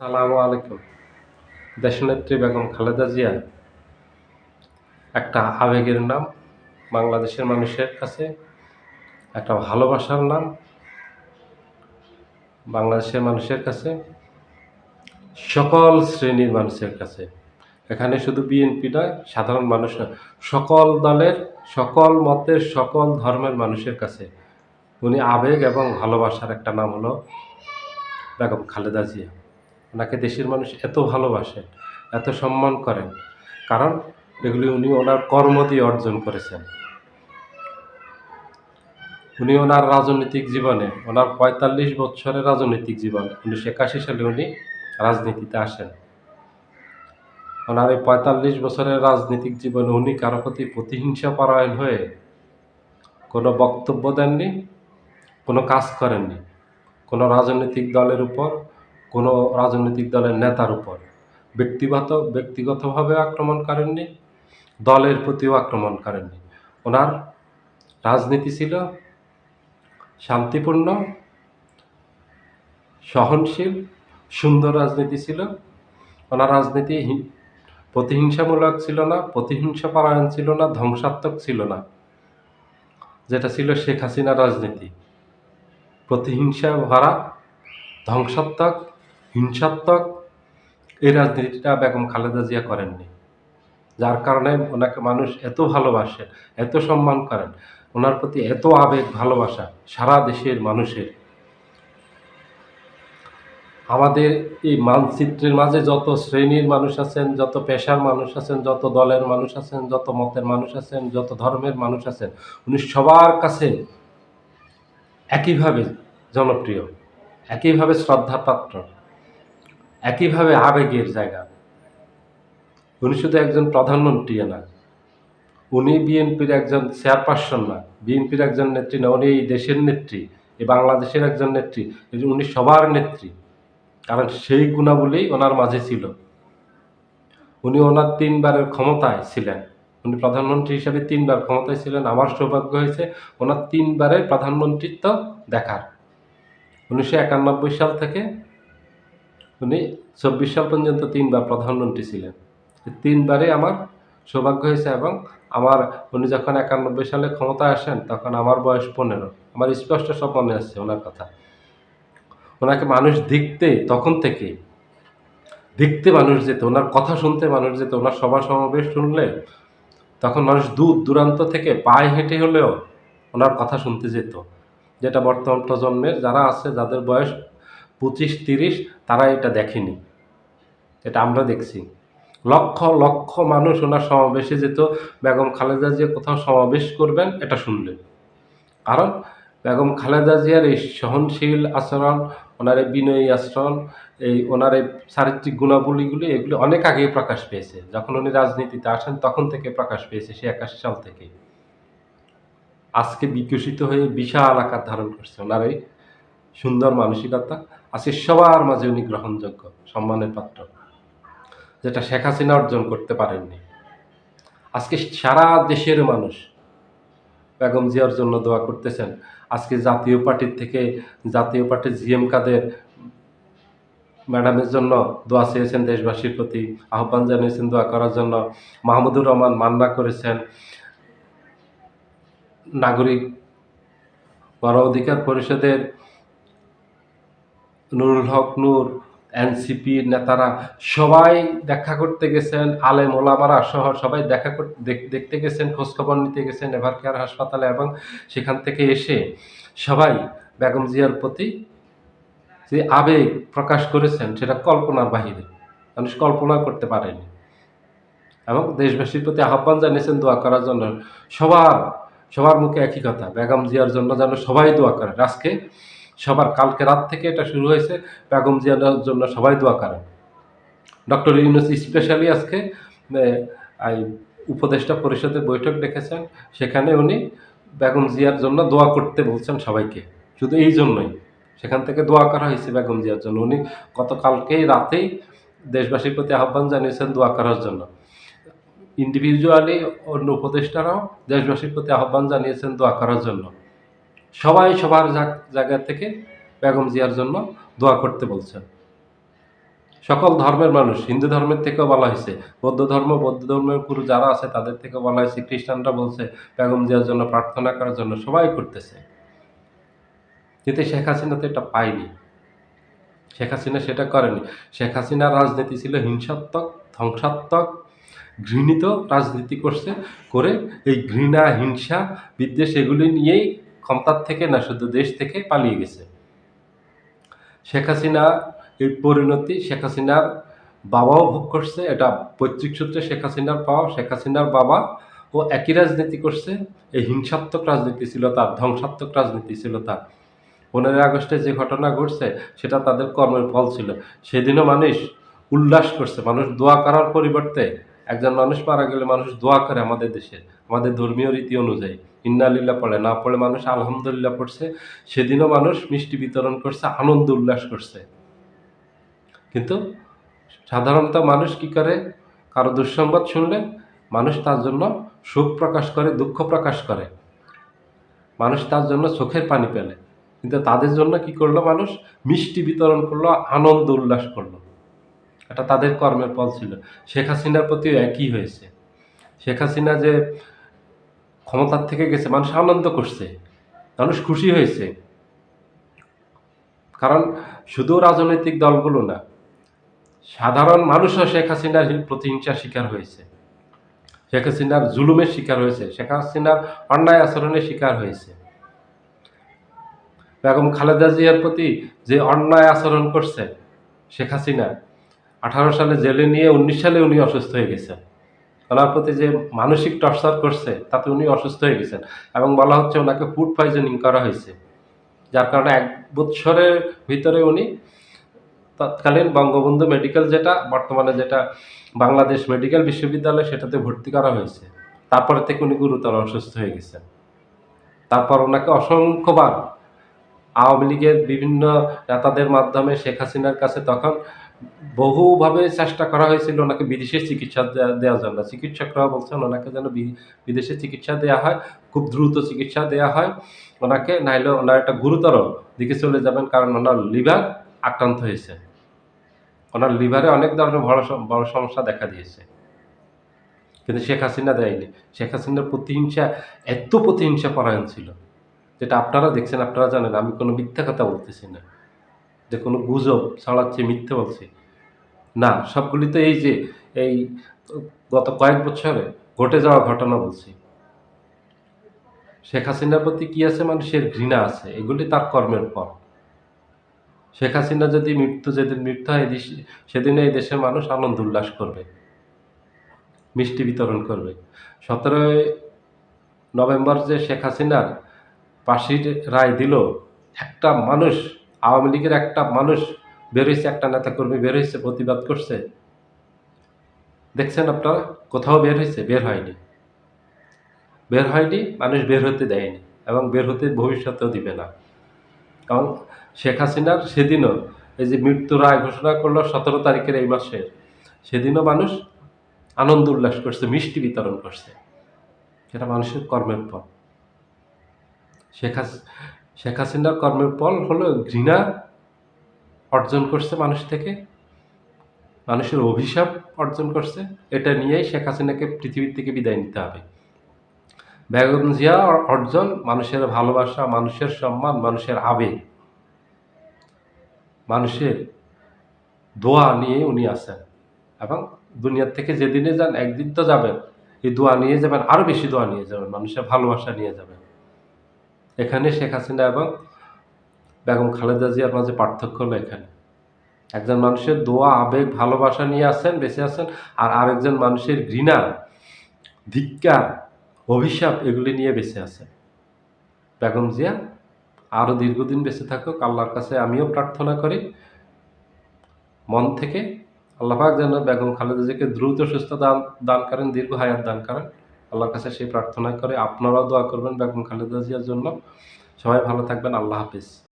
সালামু আলাইকুম। দেশনেত্রী বেগম খালেদা জিয়া, একটা আবেগের নাম, বাংলাদেশের মানুষের কাছে একটা ভালোবাসার নাম, বাংলাদেশের মানুষের কাছে, সকল শ্রেণির মানুষের কাছে। এখানে শুধু বিএনপি নয়, সাধারণ মানুষ নয়, সকল দলের, সকল মতের, সকল ধর্মের মানুষের কাছে। উনি আবেগ এবং ভালোবাসার একটা নাম হলো বেগম খালেদা জিয়া। ওনাকে দেশের মানুষ এত ভালোবাসেন এত সম্মান করেন কারণ এগুলি উনি ওনার কর্ম দিয়ে অর্জন করেছেন। উনি ওনার রাজনৈতিক জীবনে, ওনার পঁয়তাল্লিশ বছরের রাজনৈতিক জীবন, উনিশশো একাশি সালে উনি রাজনীতিতে আসেন। ওনার এই পঁয়তাল্লিশ বছরের রাজনৈতিক জীবনে উনি কারও প্রতি প্রতিহিংসা পরায়ণ হয়ে কোনো বক্তব্য দেননি, কোনো কাজ করেননি, কোনো রাজনৈতিক দলের উপর কোনো রাজনৈতিক দলের নেতার উপর। ব্যক্তিগত, ব্যক্তিগতভাবে আক্রমণ করেননি, দলের প্রতিও আক্রমণ করেননি। ওনার রাজনীতি ছিল শান্তিপূর্ণ, সহনশীল, সুন্দর রাজনীতি ছিল। ওনার রাজনীতি প্রতিহিংসামূলক ছিল না প্রতিহিংসা পরায়ণ ছিল না, ধ্বংসাত্মক ছিল না। যেটা ছিল শেখ হাসিনার রাজনীতি। প্রতিহিংসা ভরা, ধ্বংসাত্মক হিংসাত্মক এই রাজনীতিটা বেগম খালেদা জিয়া করেননি। যার কারণে ওনাকে মানুষ এত ভালোবাসে, এত সম্মান করেন, ওনার প্রতি এত আবেগ, ভালোবাসা সারা দেশের মানুষের। আমাদের এই মানচিত্রের মাঝে যত শ্রেণির মানুষ আছেন, যত পেশার মানুষ আছেন, যত দলের মানুষ আছেন, যত মতের মানুষ আছেন, যত ধর্মের মানুষ আছেন, উনি সবার কাছে একইভাবে জনপ্রিয়, একইভাবে শ্রদ্ধার পাত্র। একইভাবে আবেগের জায়গা। উনি শুধু একজন প্রধানমন্ত্রী না, উনি বিএনপির একজন চেয়ারপারসন না, বিএনপির একজন নেত্রী না, উনি এই দেশের নেত্রী এই বাংলাদেশের একজন নেত্রী উনি সবার নেত্রী, কারণ সেই গুণাবলী ওনার মাঝে ছিল। উনি ওনার তিনবারের ক্ষমতায় ছিলেন। উনি প্রধানমন্ত্রী হিসাবে তিনবার ক্ষমতায় ছিলেন, আমার সৌভাগ্য হয়েছে, ওনার তিনবারের প্রধানমন্ত্রিত্ব দেখার। উনিশশো একানব্বই সাল থেকে উনি চব্বিশ সাল পর্যন্ত তিনবার প্রধানমন্ত্রী ছিলেন। তিনবারে আমার সৌভাগ্য হয়েছে এবং আমার উনি যখন একানব্বই সালে ক্ষমতায় আসেন, তখন আমার বয়স পনেরো। আমার স্পষ্ট সব মনে আসছে ওনার কথা। ওনাকে মানুষ দেখতে, তখন থেকে দেখতে মানুষ যেত, ওনার কথা শুনতে মানুষ যেত, ওনার সভা সমাবেশ শুনলে তখন মানুষ দূর দূরান্ত থেকে পায়ে হেঁটে হলেও ওনার কথা শুনতে যেত। যেটা বর্তমান প্রজন্মের যারা আছে, যাদের বয়স পঁচিশ, তিরিশ, তারা এটা দেখেনি। এটা আমরা দেখছি। লক্ষ লক্ষ মানুষ ওনার সমাবেশে যেত। বেগম খালেদা জিয়া কোথাও সমাবেশ করবেন, এটা শুনলেন। কারণ বেগম খালেদা জিয়ার এই সহনশীল আচরণ, ওনার এই বিনয়ী আচরণ, এই ওনার এই চারিত্রিক গুণাবলীগুলি, এগুলি অনেক আগেই প্রকাশ পেয়েছে। যখন উনি রাজনীতিতে আসেন, তখন থেকে প্রকাশ পেয়েছে সে একাশি সাল থেকে আজকে বিকশিত হয়ে বিশাল আকার ধারণ করছে ওনার এই সুন্দর মানসিকতা আজকে সবার মাঝে উনি গ্রহণযোগ্য, সম্মানের পাত্র, যেটা শেখ হাসিনা অর্জন করতে পারেননি। আজকে সারা দেশের মানুষ বেগম জিয়ার জন্য দোয়া করতেছেন, আজকে জাতীয় পার্টির থেকে, জাতীয় পার্টির জিএম কাদের ম্যাডামের জন্য দোয়া চেয়েছেন দেশবাসীর প্রতি, আহ্বান জানিয়েছেন দোয়া করার জন্য, মাহমুদুর রহমান মান্না করেছেন, নাগরিক গণ অধিকার পরিষদের নুরুল হক, নূর এনসিপির নেতারা সবাই দেখা করতে গেছেন, আলেম ওলামারা সহ সবাই দেখা দেখতে গেছেন, খোঁজখবর নিতে গেছেন এভার কেয়ার হাসপাতালে এবং সেখান থেকে এসে সবাই বেগম জিয়ার প্রতি যে আবেগ প্রকাশ করেছেন সেটা কল্পনার বাহিরে। মানুষ কল্পনা করতে পারেনি। এবং দেশবাসীর প্রতি আহ্বান জানিয়েছেন দোয়া করার জন্য। সবার সবার মুখে একই কথা, বেগম জিয়ার জন্য যেন সবাই দোয়া করে। আজকে সবার কালকে রাত থেকে এটা শুরু হয়েছে। বেগম জিয়ার জন্য সবাই দোয়া করেন। ডক্টর ইউনুস স্পেশালি আজকে উপদেষ্টা পরিষদের বৈঠক ডেকেছেন। সেখানে উনি বেগম জিয়ার জন্য দোয়া করতে বলছেন সবাইকে। শুধু এই জন্যই। সেখান থেকে দোয়া করা হয়েছে বেগম জিয়ার জন্য। উনি গতকালকেই রাতেই দেশবাসীর প্রতি আহ্বান জানিয়েছেন দোয়া করার জন্য। ইন্ডিভিজুয়ালি অন্য উপদেষ্টারাও দেশবাসীর প্রতি আহ্বান জানিয়েছেন দোয়া করার জন্য। সবাই সবার জায়গা থেকে বেগম জিয়ার জন্য দোয়া করতে বলছেন। সকল ধর্মের মানুষ, হিন্দু ধর্মের থেকেও বলা হয়েছে, বৌদ্ধ ধর্ম, বৌদ্ধ ধর্মের গুরু যারা আছে তাদের থেকে বলা হয়েছে, খ্রিস্টানরা বলছে বেগম জিয়ার জন্য প্রার্থনা করার জন্য সবাই করতেছে। কিন্তু শেখ হাসিনা তো এটা পায়নি। শেখ হাসিনা সেটা করেনি। শেখ হাসিনার রাজনীতি ছিল হিংসাত্মক, ধ্বংসাত্মক, ঘৃণিত রাজনীতি করছে, করে এই ঘৃণা, হিংসা, বিদ্বেষ এগুলি নিয়েই ক্ষমতার থেকে না, শুধু দেশ থেকে পালিয়ে গেছে। শেখ হাসিনা এই পরিণতি, শেখ হাসিনার বাবাও ভোগ করছে, এটা পৈতৃক সূত্রে শেখ হাসিনার পাওয়া, শেখ হাসিনার বাবা ও একই রাজনীতি করছে, এই হিংসাত্মক রাজনীতি ছিল তার, ধ্বংসাত্মক রাজনীতি ছিল তার। পনেরোই আগস্টে যে ঘটনা ঘটছে, সেটা তাদের কর্মের ফল ছিল। সেদিনও মানুষ উল্লাস করছে, মানুষ দোয়া করার পরিবর্তে একজন মানুষ মারা গেলে মানুষ দোয়া করে আমাদের দেশে। আমাদের ধর্মীয় রীতি অনুযায়ী। ইন্নালিল্লাহ পড়ে, না পড়ে মানুষ আলহামদুলিল্লাহ পড়ছে, সেদিনও মানুষ মিষ্টি বিতরণ করছে, আনন্দ উল্লাস করছে। কিন্তু সাধারণত মানুষ কি করে? কারও দুঃসংবাদ শুনলে মানুষ তার জন্য শোক প্রকাশ করে, দুঃখ প্রকাশ করে। মানুষ তার জন্য চোখের পানি পেলে। কিন্তু তাদের জন্য কি করল মানুষ? মিষ্টি বিতরণ করল, আনন্দ উল্লাস করল। এটা তাদের কর্মের ফল ছিল। শেখ হাসিনার প্রতিও একই হয়েছে। শেখ হাসিনা যে ক্ষমতার থেকে গেছে, মানুষ আনন্দ করছে, মানুষ খুশি হয়েছে। কারণ শুধু রাজনৈতিক দলগুলো না, সাধারণ মানুষও শেখ হাসিনার প্রতিহিংসার শিকার হয়েছে। শেখ হাসিনার জুলুমের শিকার হয়েছে, শেখ হাসিনার অন্যায় আচরণের শিকার হয়েছে। বেগম খালেদা জিয়ার প্রতি যে অন্যায় আচরণ করছে শেখ হাসিনা, আঠারো সালে জেলে নিয়ে, উনিশ সালে উনি অসুস্থ হয়ে গেছেন। ওনার প্রতি যে মানসিক টর্চার করছে, তাতে উনি অসুস্থ হয়ে গেছেন এবং বলা হচ্ছে ওনাকে ফুড পয়জনিং করা হয়েছে। যার কারণে এক বৎসরের ভিতরে উনি তৎকালীন বঙ্গবন্ধু মেডিকেল যেটা, বর্তমানে যেটা বাংলাদেশ মেডিকেল বিশ্ববিদ্যালয়, সেটাতে ভর্তি করা হয়েছে। তারপরে থেকে উনি গুরুতর অসুস্থ হয়ে গেছেন। তারপর ওনাকে অসংখ্যবার আওয়ামী লীগের বিভিন্ন নেতাদের মাধ্যমে শেখ হাসিনার কাছে তখন বহুভাবে চেষ্টা করা হয়েছিল ওনাকে বিদেশে চিকিৎসা দেওয়ার জন্য। চিকিৎসকরা বলছেন ওনাকে যেন বিদেশে চিকিৎসা দেওয়া হয়, খুব দ্রুত চিকিৎসা দেওয়া হয়। ওনাকে নাইলে ওনার একটা গুরুতর দিকে চলে যাবেন কারণ ওনার লিভার আক্রান্ত হয়েছে। ওনার লিভারে অনেক ধরনের বড় বড় সমস্যা দেখা দিয়েছে। কিন্তু শেখ হাসিনা দেয়নি। শেখ হাসিনার প্রতিহিংসা, এত প্রতিহিংসা পরায়ণ ছিল। যেটা আপনারা দেখছেন, আপনারা জানেন, আমি কোনো মিথ্যা কথা বলতেছি না। যে কোনো গুজব ছড়াচ্ছি মিথ্যে বলছি। না, সবগুলি তো এই যে, এই গত কয়েক বছরে ঘটে যাওয়া ঘটনা বলছি। শেখ হাসিনার প্রতি কী আছে? মানুষের ঘৃণা আছে। এগুলি তার কর্মের ফল। শেখ হাসিনা যদি মৃত্যু, যেদিন মৃত্যু হয় সেদিনে এই দেশের মানুষ আনন্দ উল্লাস করবে। মিষ্টি বিতরণ করবে। সতেরোই নভেম্বর যে শেখ হাসিনার ফাঁসির রায় দিল, একটা মানুষ আওয়ামী লীগের একটা মানুষ বেরোইছে, একটা নেতা কর্মী বের হয়েছে প্রতিবাদ করছে। দেখছেন আপনারা? কোথাও বের হয়েছে বের হয়নি। বের হয়নি, মানুষ বের হতে দেয়নি এবং বের হতে ভবিষ্যতেও দিবে না। কারণ শেখ হাসিনার সেদিনও এই যে মৃত্যু রায় ঘোষণা করল সতেরো তারিখের এই মাসে সেদিনও মানুষ আনন্দ উল্লাস করছে, মিষ্টি বিতরণ করছে। সেটা মানুষের কর্মের ফল শেখ শেখ হাসিনার কর্মের ফল হলো ঘৃণা অর্জন করছে মানুষ থেকে। মানুষের অভিশাপ অর্জন করছে। এটা নিয়েই শেখ হাসিনাকে পৃথিবীর থেকে বিদায় নিতে হবে। বেগম জিয়া অর্জন মানুষের ভালোবাসা, মানুষের সম্মান, মানুষের আবেগ, মানুষের দোয়া নিয়ে উনি আছেন। এবং দুনিয়ার থেকে যেদিনে যান একদিন তো যাবেন। এই দোয়া নিয়ে যাবেন আরও বেশি দোয়া নিয়ে যাবেন, মানুষের ভালোবাসা নিয়ে যাবেন। এখানে শেখ হাসিনা এবং বেগম খালেদা জিয়ার মাঝে পার্থক্য হলো এখানে। একজন মানুষের দোয়া, আবেগ, ভালোবাসা নিয়ে আসেন বেঁচে আছেন, আর আরেকজন মানুষের ঘৃণা ধিক্কার অভিশাপ এগুলি নিয়ে বেঁচে আছে বেগম জিয়া আরও দীর্ঘদিন বেঁচে থাকুক, আল্লাহর কাছে আমিও প্রার্থনা করি। মন থেকে আল্লাহাক যেন বেগম খালেদা জিয়াকে দ্রুত সুস্থ দান দান করেন, দীর্ঘ হায়াত দান করেন। আল্লাহর কাছে সেই প্রার্থনা করে আপনারাও দোয়া করবেন বেগম খালেদা জিয়ার জন্য। সবাই ভালো থাকবেন, আল্লাহ হাফিজ।